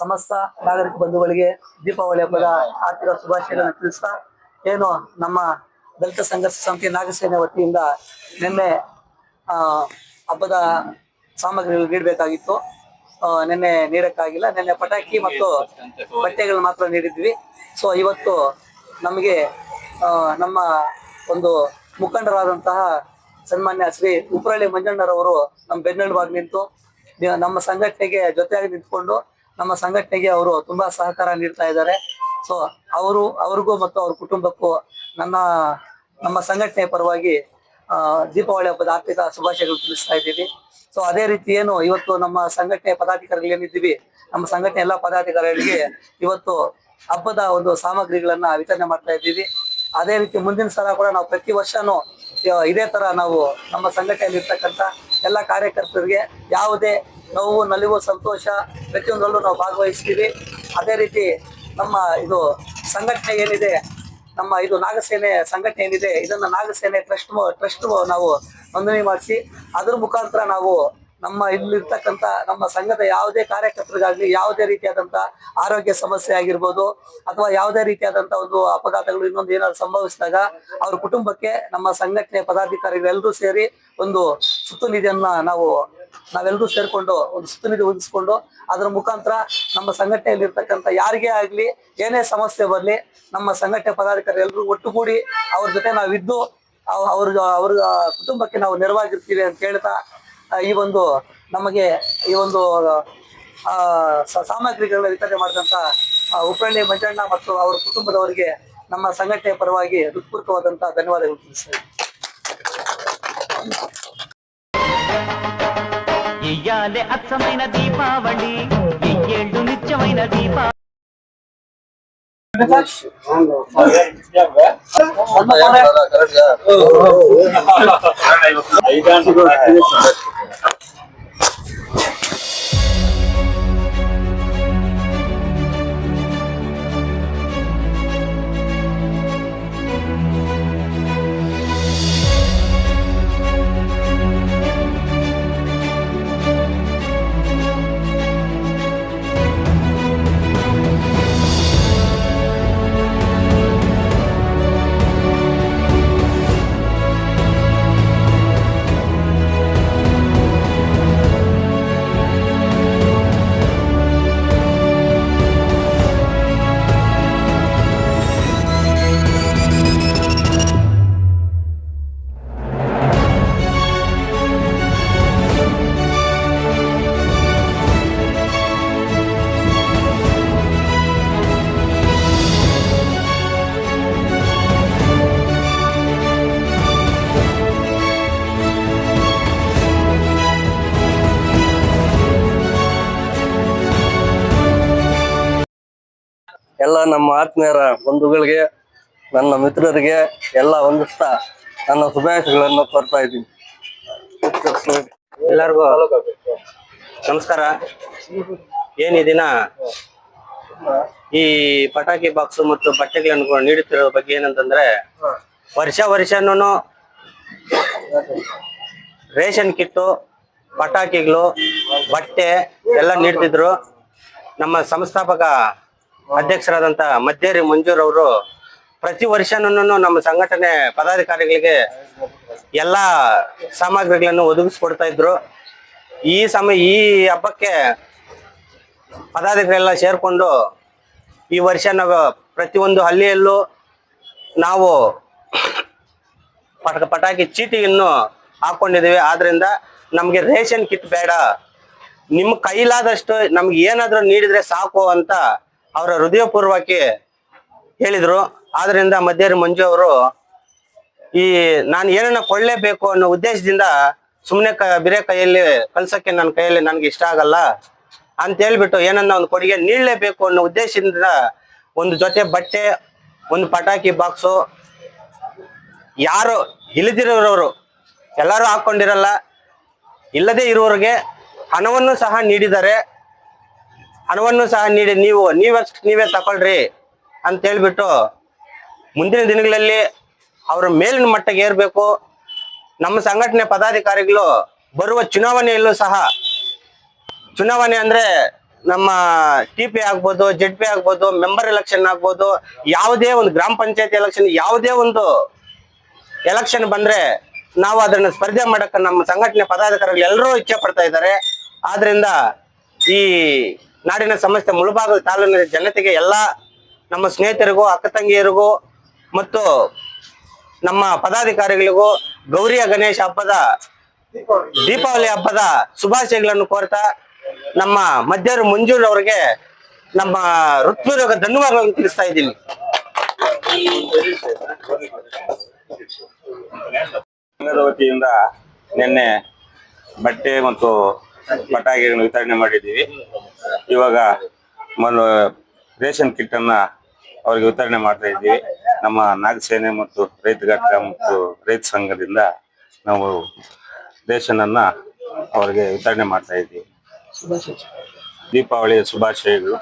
ಸಮಸ್ತ ನಾಗರಿಕ ಬಂಧುಗಳಿಗೆ ದೀಪಾವಳಿ ಹಬ್ಬದ ಆರ್ಥಿಕ ಶುಭಾಶಯಗಳನ್ನು ತಿಳಿಸ್ತಾ ಏನು ನಮ್ಮ ದಲಿತ ಸಂಘರ್ಷ ಸಮಿತಿ ನಾಗಸೇನೆ ವತಿಯಿಂದ ನಿನ್ನೆ ಹಬ್ಬದ ಸಾಮಗ್ರಿಗಳು ನೀಡಬೇಕಾಗಿತ್ತು. ನಿನ್ನೆ ನೀಡಕ್ಕಾಗಿಲ್ಲ. ನಿನ್ನೆ ಪಟಾಕಿ ಮತ್ತು ಬಟ್ಟೆಗಳನ್ನ ಮಾತ್ರ ನೀಡಿದ್ವಿ. ಸೊ ಇವತ್ತು ನಮಗೆ ನಮ್ಮ ಒಂದು ಮುಖಂಡರಾದಂತಹ ಸನ್ಮಾನ್ಯ ಶ್ರೀ ಉಪ್ರಳ್ಳಿ ಮಂಜಣ್ಣರವರು ನಮ್ಮ ಬೆನ್ನೆಲುಬಾಗಿ ನಿಂತು ನಮ್ಮ ಸಂಘಟನೆಗೆ ಜೊತೆಯಾಗಿ ನಿಂತ್ಕೊಂಡು ನಮ್ಮ ಸಂಘಟನೆಗೆ ಅವರು ತುಂಬಾ ಸಹಕಾರ ನೀಡ್ತಾ ಇದ್ದಾರೆ. ಸೊ ಅವರು, ಅವ್ರಿಗೂ ಮತ್ತು ಅವ್ರ ಕುಟುಂಬಕ್ಕೂ ನನ್ನ, ನಮ್ಮ ಸಂಘಟನೆ ಪರವಾಗಿ ದೀಪಾವಳಿ ಹಬ್ಬದ ಆರ್ಥಿಕ ಶುಭಾಶಯಗಳು ತಿಳಿಸ್ತಾ ಇದ್ದೀವಿ. ಸೊ ಅದೇ ರೀತಿ ಏನು ಇವತ್ತು ನಮ್ಮ ಸಂಘಟನೆ ಪದಾಧಿಕಾರಿಗಳು ಏನಿದ್ದೀವಿ, ನಮ್ಮ ಸಂಘಟನೆ ಎಲ್ಲ ಪದಾಧಿಕಾರಿಗಳಿಗೆ ಇವತ್ತು ಹಬ್ಬದ ಒಂದು ಸಾಮಗ್ರಿಗಳನ್ನ ವಿತರಣೆ ಮಾಡ್ತಾ ಇದ್ದೀವಿ. ಅದೇ ರೀತಿ ಮುಂದಿನ ಸಲ ಕೂಡ ನಾವು ಪ್ರತಿ ವರ್ಷನೂ ಇದೇ ತರ ನಾವು ನಮ್ಮ ಸಂಘಟನೆಯಲ್ಲಿ ಇರ್ತಕ್ಕಂಥ ಎಲ್ಲ ಕಾರ್ಯಕರ್ತರಿಗೆ ಯಾವುದೇ ನೋವು ನಲಿವು ಸಂತೋಷ, ಪ್ರತಿಯೊಂದರಲ್ಲೂ ನಾವು ಭಾಗವಹಿಸ್ತೀವಿ. ಅದೇ ರೀತಿ ನಮ್ಮ ಇದು ಸಂಘಟನೆ ಏನಿದೆ, ನಮ್ಮ ಇದು ನಾಗಸೇನೆ ಸಂಘಟನೆ ಏನಿದೆ, ಇದನ್ನು ನಾಗಸೇನೆ ಟ್ರಸ್ಟ್ ಟ್ರಸ್ಟ್ ನಾವು ನೋಂದಣಿ ಮಾಡಿಸಿ, ಅದ್ರ ಮುಖಾಂತರ ನಾವು ನಮ್ಮ ಇಲ್ಲಿರ್ತಕ್ಕಂಥ ನಮ್ಮ ಸಂಘದ ಯಾವುದೇ ಕಾರ್ಯಕರ್ತರಿಗಾಗಲಿ ಯಾವುದೇ ರೀತಿಯಾದಂಥ ಆರೋಗ್ಯ ಸಮಸ್ಯೆ ಆಗಿರ್ಬೋದು ಅಥವಾ ಯಾವುದೇ ರೀತಿಯಾದಂಥ ಒಂದು ಅಪಘಾತಗಳು ಇನ್ನೊಂದು ಏನಾದ್ರು ಸಂಭವಿಸಿದಾಗ ಅವ್ರ ಕುಟುಂಬಕ್ಕೆ ನಮ್ಮ ಸಂಘಟನೆ ಪದಾಧಿಕಾರಿಗಳೆಲ್ಲರೂ ಸೇರಿ ಒಂದು ಸುತ್ತು ನಿಧಿಯನ್ನ ನಾವು, ನಾವೆಲ್ಲರೂ ಸೇರ್ಕೊಂಡು ಒಂದು ಸುತ್ತು ನಿಧಿ ಹೊಂದಿಸ್ಕೊಂಡು ಅದರ ಮುಖಾಂತರ ನಮ್ಮ ಸಂಘಟನೆಯಲ್ಲಿ ಇರ್ತಕ್ಕಂಥ ಯಾರಿಗೇ ಆಗಲಿ, ಏನೇ ಸಮಸ್ಯೆ ಬರ್ಲಿ, ನಮ್ಮ ಸಂಘಟನೆ ಪದಾಧಿಕಾರಿ ಎಲ್ಲರೂ ಒಟ್ಟುಗೂಡಿ ಅವ್ರ ಜೊತೆ ನಾವಿದ್ದು, ಅವ್- ಅವ್ರ ಅವ್ರ ಕುಟುಂಬಕ್ಕೆ ನಾವು ನೆರವಾಗಿರ್ತೀವಿ ಅಂತ ಹೇಳ್ತಾ ಈ ಒಂದು ನಮಗೆ ಈ ಒಂದು ಆ, ಸ- ಸಾಮಗ್ರಿಗಳನ್ನ ವಿತರಣೆ ಮಾಡಿದಂತ ಆ, ಉಪ್ರಳ್ಳಿ ಮಂಜಣ್ಣ ಮತ್ತು ಅವರ ಕುಟುಂಬದವರಿಗೆ ನಮ್ಮ ಸಂಘಟನೆಯ ಪರವಾಗಿ ಹೃತ್ಪೂರ್ವಕವಾದಂತ ಧನ್ಯವಾದಗಳು ತಿಳಿಸ್ತೇವೆ ఇయ్యాలే అచ్చమైన దీపావళి వెయ్యేళ్ళు నిత్యమైన దీపా ಎಲ್ಲ ನಮ್ಮ ಆತ್ಮೀಯರ ಬಂಧುಗಳಿಗೆ, ನನ್ನ ಮಿತ್ರರಿಗೆ ಎಲ್ಲ ಹೊಂದಿಸ್ತಾ ನನ್ನ ಶುಭಾಶಯಗಳನ್ನು ಕೋರ್ತಾ ಇದ್ದೀನಿ. ಎಲ್ಲರಿಗೂ ನಮಸ್ಕಾರ. ಏನಿದಿನ ಈ ಪಟಾಕಿ ಬಾಕ್ಸ್ ಮತ್ತು ಬಟ್ಟೆಗಳನ್ನು ನೀಡುತ್ತಿರೋ ಬಗ್ಗೆ ಏನಂತಂದ್ರೆ, ವರ್ಷ ವರ್ಷನೂ ರೇಷನ್ ಕಿಟ್ಟು, ಪಟಾಕಿಗಳು, ಬಟ್ಟೆ ಎಲ್ಲ ನೀಡ್ತಿದ್ರು. ನಮ್ಮ ಸಂಸ್ಥಾಪಕ ಅಧ್ಯಕ್ಷರಾದಂತ ಮಂಜೂರ್ ಅವರು ಪ್ರತಿ ವರ್ಷನೂ ನಮ್ಮ ಸಂಘಟನೆ ಪದಾಧಿಕಾರಿಗಳಿಗೆ ಎಲ್ಲಾ ಸಾಮಗ್ರಿಗಳನ್ನು ಒದಗಿಸ್ಕೊಡ್ತಾ ಇದ್ರು. ಈ ಸಮಯ ಈ ಹಬ್ಬಕ್ಕೆ ಪದಾಧಿಕಾರಿಗಳೆಲ್ಲ ಸೇರ್ಕೊಂಡು ಈ ವರ್ಷ ನಾವು ಪ್ರತಿಯೊಂದು ಹಳ್ಳಿಯಲ್ಲೂ ನಾವು ಪಟ ಪಟಾಕಿ ಚೀಟಿಯನ್ನು ಹಾಕೊಂಡಿದ್ದೀವಿ. ಆದ್ರಿಂದ ನಮಗೆ ರೇಷನ್ ಕಿಟ್ ಬೇಡ. ನಿಮ್ಮ ಕೈಲಾದಷ್ಟು ನಮ್ಗೆ ಏನಾದರೂ ನೀಡಿದರೆ ಸಾಕು ಅಂತ ಅವರ ಹೃದಯಪೂರ್ವಕ್ಕೆ ಹೇಳಿದ್ರು. ಆದ್ರಿಂದ ಮಧ್ಯರಿ ಮಂಜು ಅವರು ಈ ನಾನು ಏನನ್ನ ಕೊಳ್ಳೇಬೇಕು ಅನ್ನೋ ಉದ್ದೇಶದಿಂದ ಸುಮ್ಮನೆ ಕ ಬಿರೆ ಕೈಯಲ್ಲಿ ಕಲ್ಸಕ್ಕೆ ನನ್ನ ಕೈಯಲ್ಲಿ ನನಗೆ ಇಷ್ಟ ಆಗಲ್ಲ ಅಂತ ಹೇಳ್ಬಿಟ್ಟು ಏನನ್ನ ಒಂದು ಕೊಡುಗೆ ನೀಡಲೇಬೇಕು ಅನ್ನೋ ಉದ್ದೇಶದಿಂದ ಒಂದು ಜೊತೆ ಬಟ್ಟೆ, ಒಂದು ಪಟಾಕಿ ಬಾಕ್ಸು, ಯಾರು ಇಳಿದಿರೋರವರು ಎಲ್ಲರೂ ಹಾಕೊಂಡಿರಲ್ಲ. ಇಲ್ಲದೆ ಇರುವವರಿಗೆ ಹಣವನ್ನು ಸಹ ನೀಡಿದ್ದಾರೆ. ಹಣವನ್ನು ಸಹ ನೀಡಿ, ನೀವು, ನೀವೇ ನೀವೇ ತಕೊಳ್ರಿ ಅಂತ ಹೇಳ್ಬಿಟ್ಟು ಮುಂದಿನ ದಿನಗಳಲ್ಲಿ ಅವರ ಮೇಲಿನ ಮಟ್ಟಕ್ಕೆ ಏರ್ಬೇಕು. ನಮ್ಮ ಸಂಘಟನೆ ಪದಾಧಿಕಾರಿಗಳು ಬರುವ ಚುನಾವಣೆಯಲ್ಲೂ ಸಹ, ಚುನಾವಣೆ ಅಂದ್ರೆ ನಮ್ಮ ಟಿ ಪಿ ಆಗ್ಬೋದು ಜೆಡ್ ಪಿ ಆಗ್ಬೋದು ಮೆಂಬರ್ ಎಲೆಕ್ಷನ್ ಆಗ್ಬೋದು, ಯಾವುದೇ ಒಂದು ಗ್ರಾಮ ಪಂಚಾಯತ್ ಎಲೆಕ್ಷನ್ ಯಾವುದೇ ಒಂದು ಎಲೆಕ್ಷನ್ ಬಂದ್ರೆ ನಾವು ಅದನ್ನು ಸ್ಪರ್ಧೆ ಮಾಡಕ್ಕೆ ನಮ್ಮ ಸಂಘಟನೆ ಪದಾಧಿಕಾರಿಗಳು ಎಲ್ಲರೂ ಇಚ್ಛೆ ಪಡ್ತಾ ಇದ್ದಾರೆ. ಆದ್ರಿಂದ ಈ ನಾಡಿನ ಸಮಸ್ತ ಮುಳುಬಾಗಲು ತಾಲೂಕಿನ ಜನತೆಗೆ ಎಲ್ಲ ನಮ್ಮ ಸ್ನೇಹಿತರಿಗೂ, ಅಕ್ಕ ತಂಗಿಯರಿಗೂ ಮತ್ತು ನಮ್ಮ ಪದಾಧಿಕಾರಿಗಳಿಗೂ ಗೌರಿಯ ಗಣೇಶ ಹಬ್ಬದ ದೀಪಾವಳಿ ಹಬ್ಬದ ಶುಭಾಶಯಗಳನ್ನು ಕೋರ್ತಾ ನಮ್ಮ ಮಧ್ಯರು ಮಂಜೂರ್ ಅವರಿಗೆ ನಮ್ಮ ಹೃತ್ಪೂರ್ವಕ ಧನ್ಯವಾದಗಳನ್ನು ತಿಳಿಸ್ತಾ ಇದ್ದೀನಿ. ವತಿಯಿಂದ ನಿನ್ನೆ ಬಟ್ಟೆ ಮತ್ತು ಪಟಾಕಿಗಳನ್ನು ವಿತರಣೆ ಮಾಡಿದ್ದೀವಿ. ಇವಾಗ ಮೊದಲು ರೇಷನ್ ಕಿಟ್ ಅನ್ನ ಅವರಿಗೆ ವಿತರಣೆ ಮಾಡ್ತಾ ಇದ್ದೀವಿ. ನಮ್ಮ ನಾಗಸೇನೆ ಮತ್ತು ರೈತ ಘಟಕ ಮತ್ತು ರೈತ ಸಂಘದಿಂದ ನಾವು ರೇಷನ್ ಅನ್ನ ಅವರಿಗೆ ವಿತರಣೆ ಮಾಡ್ತಾ ಇದ್ದೀವಿ. ದೀಪಾವಳಿಯ ಶುಭಾಶಯಗಳು.